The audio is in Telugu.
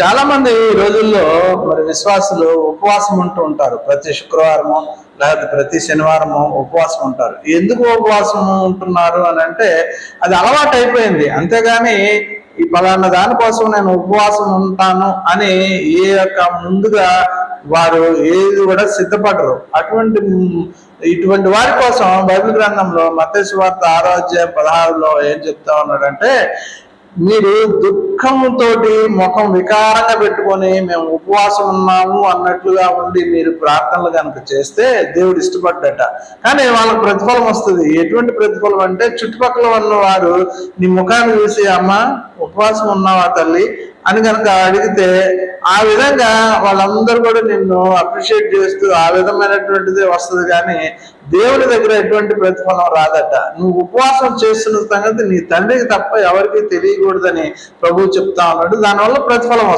చాలా మంది ఈ రోజుల్లో మరి విశ్వాసులు ఉపవాసం ఉంటూ ఉంటారు. ప్రతి శుక్రవారము లేకపోతే ప్రతి శనివారము ఉపవాసం ఉంటారు. ఎందుకు ఉపవాసం ఉంటున్నారు అని అంటే అది అలవాటు అయిపోయింది. అంతేగాని ఈ పలానా దానికోసం నేను ఉపవాసం ఉంటాను అని ఏ యొక్క ముందుగా వారు ఏది కూడా సిద్ధపడరు. అటువంటి ఇటువంటి వారి కోసం బైబిల్ గ్రంథంలో మత్స్య వార్త ఆరోగ్య పదహారులో ఏం చెప్తా ఉన్నాడంటే మీరు దుఃఖంతో ముఖం వికారంగా పెట్టుకొని మేము ఉపవాసం ఉన్నాము అన్నట్లుగా ఉండి మీరు ప్రార్థనలు కనుక చేస్తే దేవుడు ఇష్టపడ్డట. కానీ వాళ్ళకి ప్రతిఫలం వస్తుంది. ఎటువంటి ప్రతిఫలం అంటే చుట్టుపక్కల ఉన్న వారు నీ ముఖాన్ని చూసి అమ్మ ఉపవాసం ఉన్నావా తల్లి? అని కనుక అడిగితే ఆ విధంగా వాళ్ళందరూ కూడా నిన్ను అప్రిషియేట్ చేస్తూ ఆ విధమైనటువంటిదే వస్తుంది కానీ దేవుని దగ్గర ఎటువంటి ప్రతిఫలం రాదట. నువ్వు ఉపవాసం చేస్తున్న సంగతి నీ తండ్రికి తప్ప ఎవరికి తెలియకూడదని ప్రభువు చెప్తా ఉన్నాడు. దానివల్ల ప్రతిఫలం వస్తుంది.